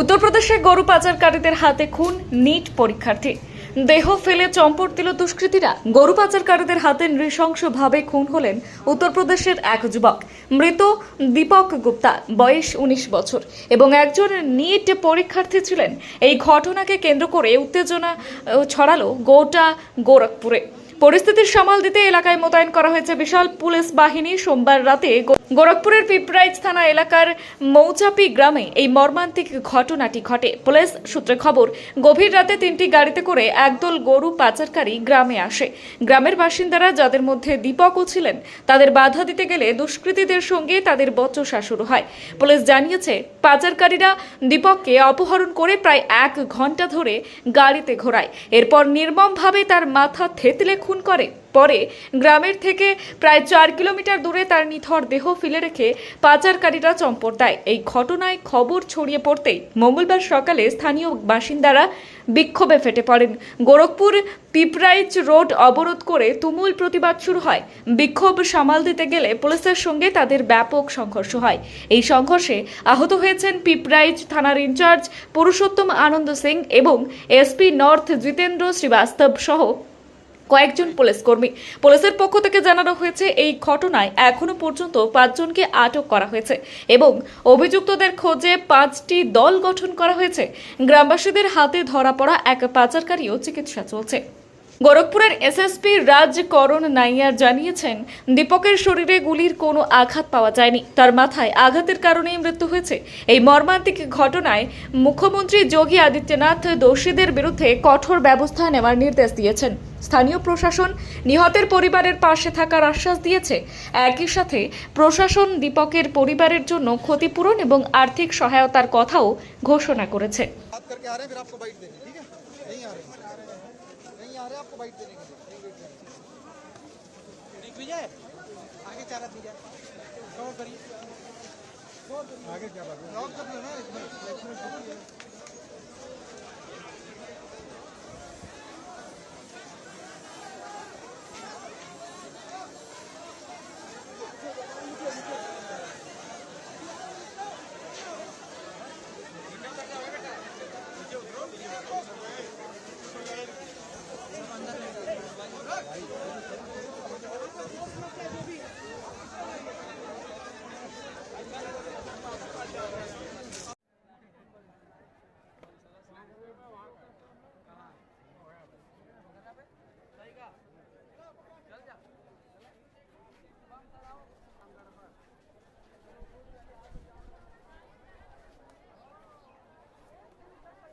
উত্তরপ্রদেশে গরু পাচারকারীদের হাতে খুন, নিট পরীক্ষার্থী। দেহ ফেলে চম্পট দিল দুষ্কৃতীরা। গরু পাচারকারীদের হাতে নৃশংসভাবে খুন হলেন উত্তরপ্রদেশের এক যুবক। মৃত দীপক গুপ্তা, বয়স উনিশ বছর এবং একজন নিট পরীক্ষার্থী ছিলেন। এই ঘটনাকে কেন্দ্র করে উত্তেজনা ছড়ালো গোটা গোরখপুরে। পরিস্থিতির সামাল দিতে এলাকায় মোতায়েন করা হয়েছে বিশাল পুলিশ বাহিনী। সোমবার রাতে গোরখপুরের পিপরাইজ থানা এলাকার মৌচাপি গ্রামে এই মর্মান্তিক ঘটনাটি ঘটে। পুলিশ সূত্রে খবর, গভীর রাতে তিনটি গাড়িতে করে একদল গরু পাচারকারী গ্রামে আসে। গ্রামের বাসিন্দারা যাদের মধ্যে দীপকও ছিলেন, তাদের বাধা দিতে গেলে দুষ্কৃতীদের সঙ্গে তাদের বচসা শুরু হয়। পুলিশ জানিয়েছে, পাচারকারীরা দীপককে অপহরণ করে প্রায় এক ঘণ্টা ধরে গাড়িতে ঘোরায়। এরপর নির্মমভাবে তার মাথা থেতলে খুন করে। পরে গ্রামের থেকে প্রায় চার কিলোমিটার দূরে তার নিথর দেহ ফেলে রেখে পাচারকারীরা চম্পট দেয়। এই ঘটনায় খবর ছড়িয়ে পড়তেই মঙ্গলবার সকালে স্থানীয় বাসিন্দারা বিক্ষোভে ফেটে পড়েন। গোরখপুর পিপরাইচ রোড অবরোধ করে তুমুল প্রতিবাদ শুরু হয়। বিক্ষোভ সামাল দিতে গেলে পুলিশের সঙ্গে তাদের ব্যাপক সংঘর্ষ হয়। এই সংঘর্ষে আহত হয়েছেন পিপরাইচ থানার ইনচার্জ পুরুষোত্তম আনন্দ সিং এবং এসপি নর্থ জিতেন্দ্র শ্রীবাস্তব সহ কয়েকজন পুলিশ কর্মী। পুলিশের পক্ষ থেকে জানানো হয়েছে, এই ঘটনায় এখনও পর্যন্ত পাঁচজনকে আটক করা হয়েছে এবং অভিযুক্তদের খোঁজে পাঁচটি দল গঠন করা হয়েছে। গ্রামবাসীদের হাতে ধরা পড়া এক পাচারকারীও চিকিৎসা চলছে। গোরখপুরের এসএসপি রাজ করণ নাইয়ার জানিয়েছেন, দীপকের শরীরে গুলির কোনো আঘাত পাওয়া যায়নি। তার মাথায় আঘাতের কারণেই মৃত্যু হয়েছে। এই মর্মান্তিক ঘটনায় মুখ্যমন্ত্রী যোগী আদিত্যনাথ দোষীদের বিরুদ্ধে কঠোর ব্যবস্থা নেওয়ার নির্দেশ দিয়েছেন। স্থানীয় প্রশাসন নিহতের পরিবারের পাশে থাকার আশ্বাস দিয়েছে। একই সাথে প্রশাসন দীপকের পরিবারের জন্য ক্ষতিপূরণ এবং আর্থিক সহায়তার কথাও ঘোষণা করেছে। आ रहे हैं आपको बाइट देने के लिए। विजय आगे चारा दीजिए कवर करिए। आगे क्या बात है? लॉक कर लो ना इसमें। Gracias.